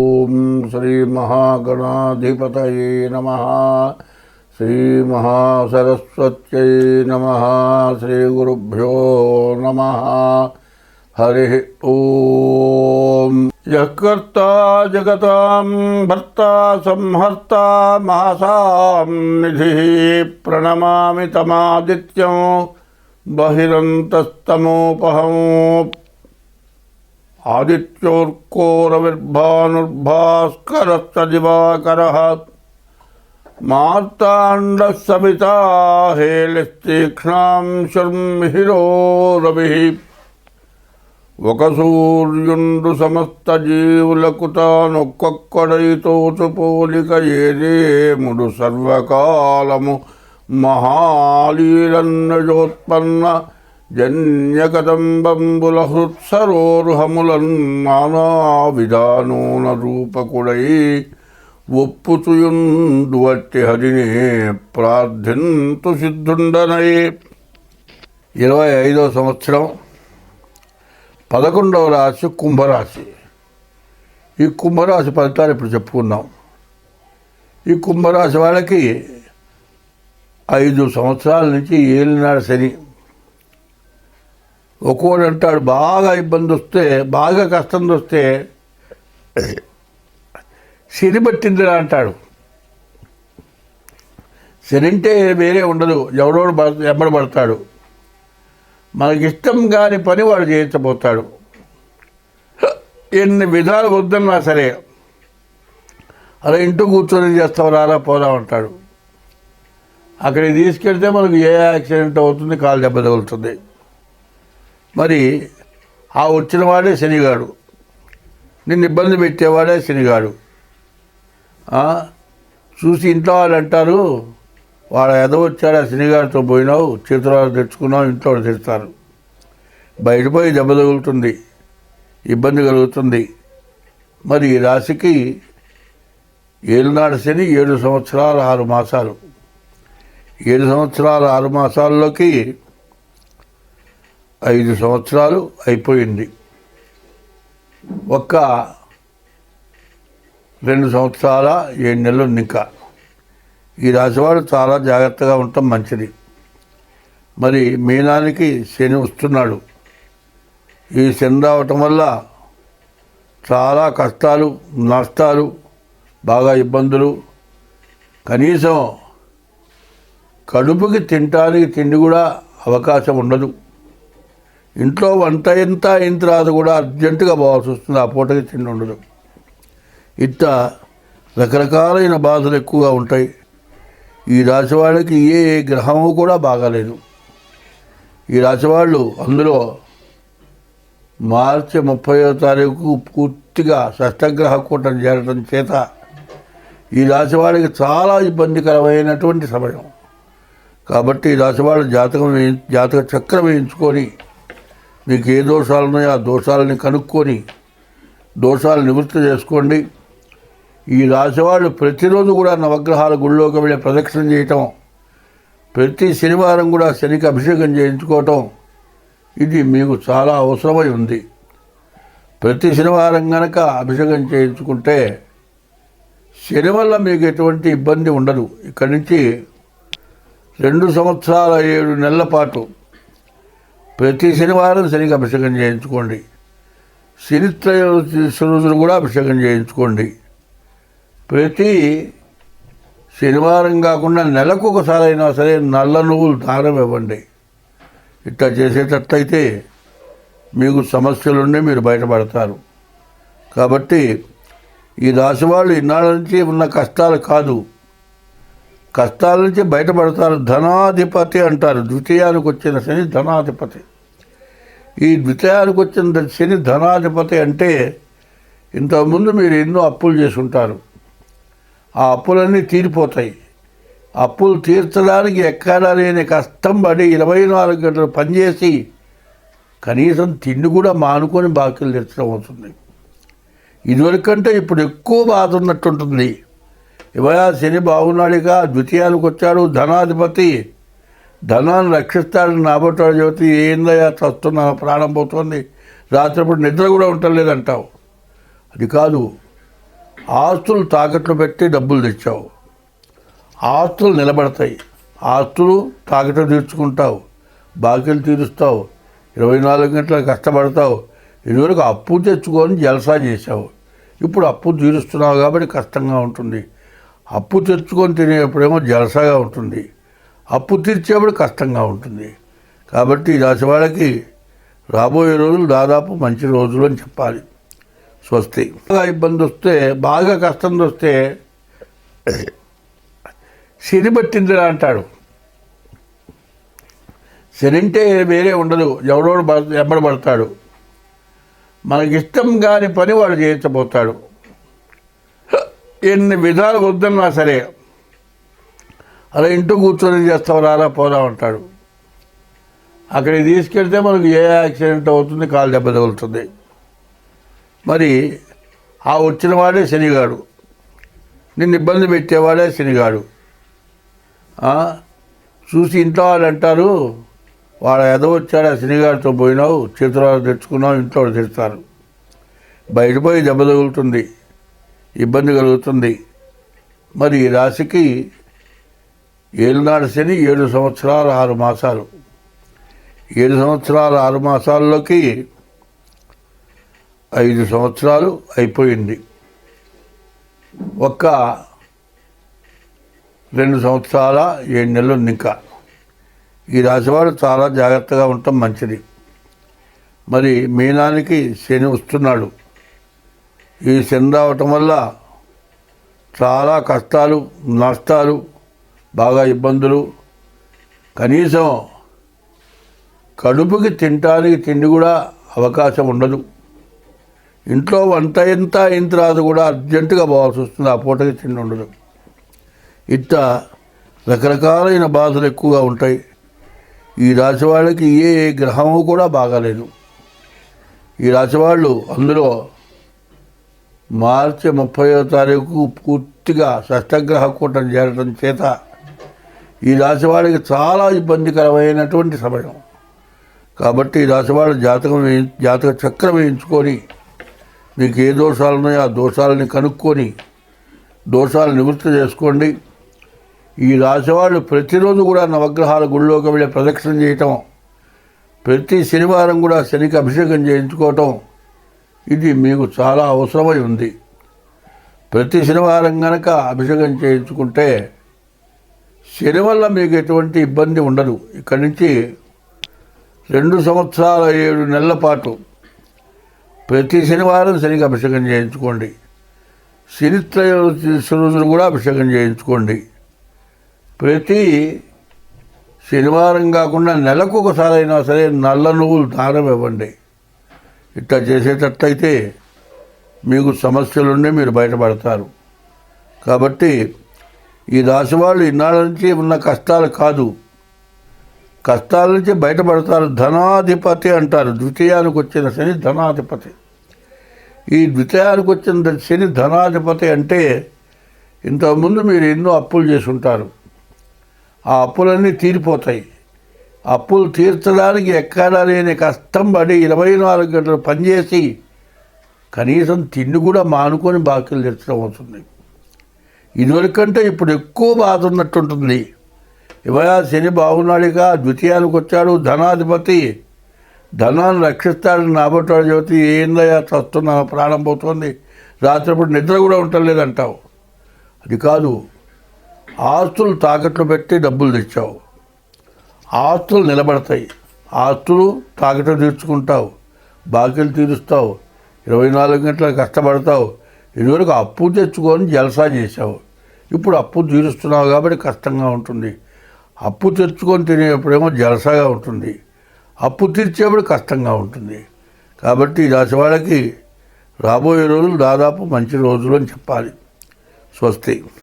ओम श्री महागणाधिपत नम। श्री महासरस्वत नम। श्री गुरुभ्यो नम। हरि ओ कर्ता जगता भर्ता संहर्ता महासा निधि प्रणमा तमादित्यं। बहिरन्तस्तमोपहम् తమాదిత్యం బహిరంతస్తమోపహం ఆదిత్యోర్కోరవిర్భానుర్భాస్కరశ్చ దివాకరः మార్తాండः సవితా హేళిస్తీక్ష్ణాం ఒక సూర్యుండు సమస్త జీవులకు తానొక్కొక్కడైతోచు పోలిక ఏదేముడు సర్వకాలము మహాలీలన్నజోత్పన్న జన్యకదంబంబుల హృత్సరోరుహములన్ నానా విధానూన రూపకుడై ఒప్పుతుయుండువట్టి హరిని ప్రార్థింతు సిద్ధుండనై ఇరవై ఐదో సంవత్సరం పదకొండవ రాశి కుంభరాశి. ఈ కుంభరాశి ఫలితాలు ఇప్పుడు చెప్పుకుందాం. ఈ కుంభరాశి వాళ్ళకి ఐదు సంవత్సరాల నుంచి ఏలినాడు శని. ఒక్కోడు అంటాడు బాగా ఇబ్బంది వస్తే బాగా కష్టం వస్తే శని పట్టిందిరా అంటాడు. శని అంటే వేరే ఉండదు ఎవడోడు పడ- పడతాడు. మనకి ఇష్టం కాని పని వాడు చేయించబోతాడు. ఎన్ని విధాలు వద్దన్నా సరే అలా ఇంటూ కూర్చొని చేస్తావు రారా పోదా అంటాడు. అక్కడికి తీసుకెళ్తే మనకు ఏ యాక్సిడెంట్ అవుతుంది కాలు దెబ్బ తగులుతుంది. మరి ఆ వచ్చిన వాడే శనిగాడు. నిన్ను ఇబ్బంది పెట్టేవాడే శనిగాడు. చూసి ఇంట్లో వాళ్ళు అంటారు వాడు ఎదవచ్చాడు ఆ శనిగారితో పోయినావు చేతురాలు తెచ్చుకున్నావు ఇంట్లో తెస్తారు. బయట పోయి దెబ్బ తగులుతుంది ఇబ్బంది కలుగుతుంది. మరి ఈ రాశికి ఏలునాడు శని ఏడు సంవత్సరాలు ఆరు మాసాలు. ఏడు సంవత్సరాల ఆరు మాసాల్లోకి ఐదు సంవత్సరాలు అయిపోయింది. ఒక్క రెండు సంవత్సరాల ఏడు నెలలు ఇంకా. ఈ రాశివాడు చాలా జాగ్రత్తగా ఉండటం మంచిది. మరి మీనానికి శని వస్తున్నాడు. ఈ శని రావటం వల్ల చాలా కష్టాలు నష్టాలు బాగా ఇబ్బందులు. కనీసం కడుపుకి తినటానికి తిండి కూడా అవకాశం ఉండదు. ఇంట్లో వంట ఎంత అయిన తర్వాత కూడా అర్జెంటుగా పోవాల్సి వస్తుంది. ఆ పూటకి తిండి ఉండదు. ఇట్ట రకరకాలైన బాధలు ఎక్కువగా ఉంటాయి. ఈ రాశివాళ్ళకి ఏ ఏ గ్రహము కూడా బాగాలేదు. ఈ రాశివాళ్ళు అందులో మార్చి ముప్పయో తారీఖు పూర్తిగా షష్టగ్రహ కూటం చేరడం చేత ఈ రాశివాడికి చాలా ఇబ్బందికరమైనటువంటి సమయం. కాబట్టి ఈ రాశివాళ్ళు జాతకం జాతక చక్రం వేయించుకొని మీకు ఏ దోషాలు ఉన్నాయో ఆ దోషాలని కనుక్కొని దోషాలు నివృత్తి చేసుకోండి. ఈ రాశివాళ్ళు ప్రతిరోజు కూడా నవగ్రహాల గుళ్ళోకి వెళ్ళి ప్రదక్షిణ చేయటం ప్రతి శనివారం కూడా శనికి అభిషేకం చేయించుకోవటం ఇది మీకు చాలా అవసరమై ఉంది. ప్రతి శనివారం కనుక అభిషేకం చేయించుకుంటే శని వల్ల మీకు ఎటువంటి ఇబ్బంది ఉండదు. ఇక్కడి నుంచి రెండు సంవత్సరాల ఏడు నెలల పాటు ప్రతి శనివారం శనికి అభిషేకం చేయించుకోండి. శనిత్రయోదశి రోజులు కూడా అభిషేకం చేయించుకోండి. ప్రతి శనివారం కాకుండా నెలకు ఒకసారి అయినా సరే నల్ల నువ్వులు దానం ఇవ్వండి. ఇట్లా చేసేటట్లయితే మీకు సమస్యలుండి మీరు బయటపడతారు. కాబట్టి ఈ రాశి వాళ్ళు ఇన్నాళ్ళ నుంచి ఉన్న కష్టాలు కాదు. కష్టాల నుంచి బయటపడతారు. ధనాధిపతి అంటారు. ద్వితీయానికి వచ్చిన శని ధనాధిపతి. ఈ ద్వితీయానికి వచ్చిన శని ధనాధిపతి అంటే ఇంతకుముందు మీరు ఎన్నో అప్పులు చేసుంటారు. ఆ అప్పులన్నీ తీరిపోతాయి. అప్పులు తీర్చడానికి ఎక్కడా లేని కష్టం పడి ఇరవై నాలుగు గంటలు పనిచేసి కనీసం తిండి కూడా మానుకొని బాకీలు తెచ్చడం అవుతుంది. ఇదివరకంటే ఇప్పుడు ఎక్కువ బాధ ఉన్నట్టుంటుంది. ఇవయా శని బాగున్నాడుగా ద్వితీయానికి వచ్చాడు ధనాధిపతి ధనాన్ని రక్షిస్తాడని నాబోటాడు చెబితే ఏందయ్యా చస్తున్నా ప్రాణం పోతుంది? రాత్రిపూట నిద్ర కూడా ఉండలేదంటావు. అది కాదు ఆస్తులు తాకట్లు పెట్టి డబ్బులు తెచ్చావు. ఆస్తులు నిలబడతాయి. ఆస్తులు తాకట్లు తీర్చుకుంటావు. బాకీలు తీరుస్తావు. ఇరవై నాలుగు గంటలు కష్టపడతావు. ఇదివరకు అప్పు తెచ్చుకొని జలసా చేసావు ఇప్పుడు అప్పు తీరుస్తున్నావు కాబట్టి కష్టంగా ఉంటుంది. అప్పు తెచ్చుకొని తినేప్పుడేమో జలసాగా ఉంటుంది. అప్పు తీర్చేప్పుడు కష్టంగా ఉంటుంది. కాబట్టి ఈ రాశి వాళ్ళకి రాబోయే రోజులు దాదాపు మంచి రోజులు అని చెప్పాలి. స్వస్తి. బాగా ఇబ్బంది వస్తే బాగా కష్టం వస్తే శని పట్టిందిరా అంటాడు. శని అంటే వేరే ఉండదు. ఎవడోడు పడ- ఎమ్మడబడతాడు మనకి ఇష్టం కాని పని వాడు చేయించబోతాడు. ఎన్ని విధాలు వద్దన్నా సరే అలా ఇంటూ కూర్చొని చేస్తావు? రారా పోరా అంటాడు. అక్కడికి తీసుకెళ్తే మనకు ఏ యాక్సిడెంట్ అవుతుంది? కాలు దెబ్బ తగులుతుంది. మరి ఆ వచ్చిన వాడే శనిగాడు. నిన్ను ఇబ్బంది పెట్టేవాడే శనిగాడు. చూసి ఇంట్లో వాళ్ళు అంటారు వాడు ఎదో వచ్చాడు ఆ శనిగాడితో పోయినావు చేతురాలు తెచ్చుకున్నావు ఇంట్లో తెస్తారు. బయట పోయి దెబ్బ తగులుతుంది ఇబ్బంది కలుగుతుంది. మరి రాశికి ఏలునాడు శని ఏడు సంవత్సరాలు ఆరు మాసాలు. ఏడు సంవత్సరాల ఆరు మాసాల్లోకి ఐదు సంవత్సరాలు అయిపోయింది. ఒక్క రెండు సంవత్సరాల ఏడు నెలలు ఇంకా. ఈ రాశివాడు చాలా జాగ్రత్తగా ఉండటం మంచిది. మరి మీనానికి శని వస్తున్నాడు. ఈ శని రావటం వల్ల చాలా కష్టాలు నష్టాలు బాగా ఇబ్బందులు. కనీసం కడుపుకి తినటానికి తిండి కూడా అవకాశం ఉండదు. ఇంట్లో వంట ఎంత అయిన తర్వాత కూడా అర్జెంటుగా పోవాల్సి వస్తుంది. ఆ పూటకి తిండి ఉండదు. ఇట్ట రకరకాలైన బాధలు ఎక్కువగా ఉంటాయి. ఈ రాశి వాళ్ళకి ఏ ఏ గ్రహము కూడా బాగాలేదు. ఈ రాశి వాళ్ళు అందులో మార్చి ముప్పయో తారీఖు పూర్తిగా షష్టగ్రహ కూటం చేరడం చేత ఈ రాశి చాలా ఇబ్బందికరమైనటువంటి సమయం. కాబట్టి ఈ రాసివాడు జాతకం జాతక చక్రం వేయించుకొని మీకు ఏ దోషాలు ఉన్నాయో ఆ దోషాలని కనుక్కొని దోషాలు నివృత్తి చేసుకోండి. ఈ రాశివాళ్ళు ప్రతిరోజు కూడా నవగ్రహాల గుళ్ళోకి వెళ్ళి ప్రదక్షిణ చేయటం ప్రతి శనివారం కూడా శనికి అభిషేకం చేయించుకోవటం ఇది మీకు చాలా అవసరమై ఉంది. ప్రతి శనివారం కనుక అభిషేకం చేయించుకుంటే శని వల్ల మీకు ఎటువంటి ఇబ్బంది ఉండదు. ఇక్కడి నుంచి రెండు సంవత్సరాల ఏడు నెలల పాటు ప్రతి శనివారం శనికి అభిషేకం చేయించుకోండి. శనిత్రయోదశి రోజులు కూడా అభిషేకం చేయించుకోండి. ప్రతి శనివారం కాకుండా నెలకు ఒకసారి అయినా సరే నల్ల నువ్వులు దానం ఇవ్వండి. ఇట్లా చేసేటట్లయితే మీకు సమస్యలుండి మీరు బయటపడతారు. కాబట్టి ఈ రాశి వాళ్ళు ఇన్నాళ్ళ నుంచి ఉన్న కష్టాలు కాదు. కష్టాల నుంచి బయటపడతారు. ధనాధిపతి అంటారు. ద్వితీయానికి వచ్చిన శని ధనాధిపతి. ఈ ద్వితీయానికి వచ్చిన శని ధనాధిపతి అంటే ఇంతకుముందు మీరు ఎన్నో అప్పులు చేసుంటారు. ఆ అప్పులన్నీ తీరిపోతాయి. అప్పులు తీర్చడానికి ఎక్కడా లేని కష్టం పడి ఇరవై నాలుగు గంటలు పనిచేసి కనీసం తిండి కూడా మానుకొని బాకీలు తెచ్చడం అవుతుంది ఇదివరకంటే ఇప్పుడు ఎక్కువ బాధ ఉన్నట్టుంటుంది. ఇవయా శని బాగున్నాడుగా ద్వితీయానికి వచ్చాడు ధనాధిపతి. ధనాన్ని రక్షిస్తాడని నాబట్టాడు జ్యోతి ఏందయ్యా చస్తున్నా ప్రాణం పోతుంది రాత్రిపూట నిద్ర కూడా ఉండలేదంటావు. అది కాదు ఆస్తులు తాకట్లు పెట్టి డబ్బులు తెచ్చావు. ఆస్తులు నిలబడతాయి. ఆస్తులు తాకట్లు తీర్చుకుంటావు. బాకీలు తీరుస్తావు. ఇరవై నాలుగు గంటలు కష్టపడతావు. ఇదివరకు అప్పు తెచ్చుకొని జలసా చేసావు ఇప్పుడు అప్పు తీరుస్తున్నావు కాబట్టి కష్టంగా ఉంటుంది. అప్పు తెచ్చుకొని తినేప్పుడేమో జలసాగా ఉంటుంది. అప్పు తీర్చేప్పుడు కష్టంగా ఉంటుంది. కాబట్టి ఈ రాశి వాళ్ళకి రాబోయే రోజులు దాదాపు మంచి రోజులు అని చెప్పాలి. స్వస్తి.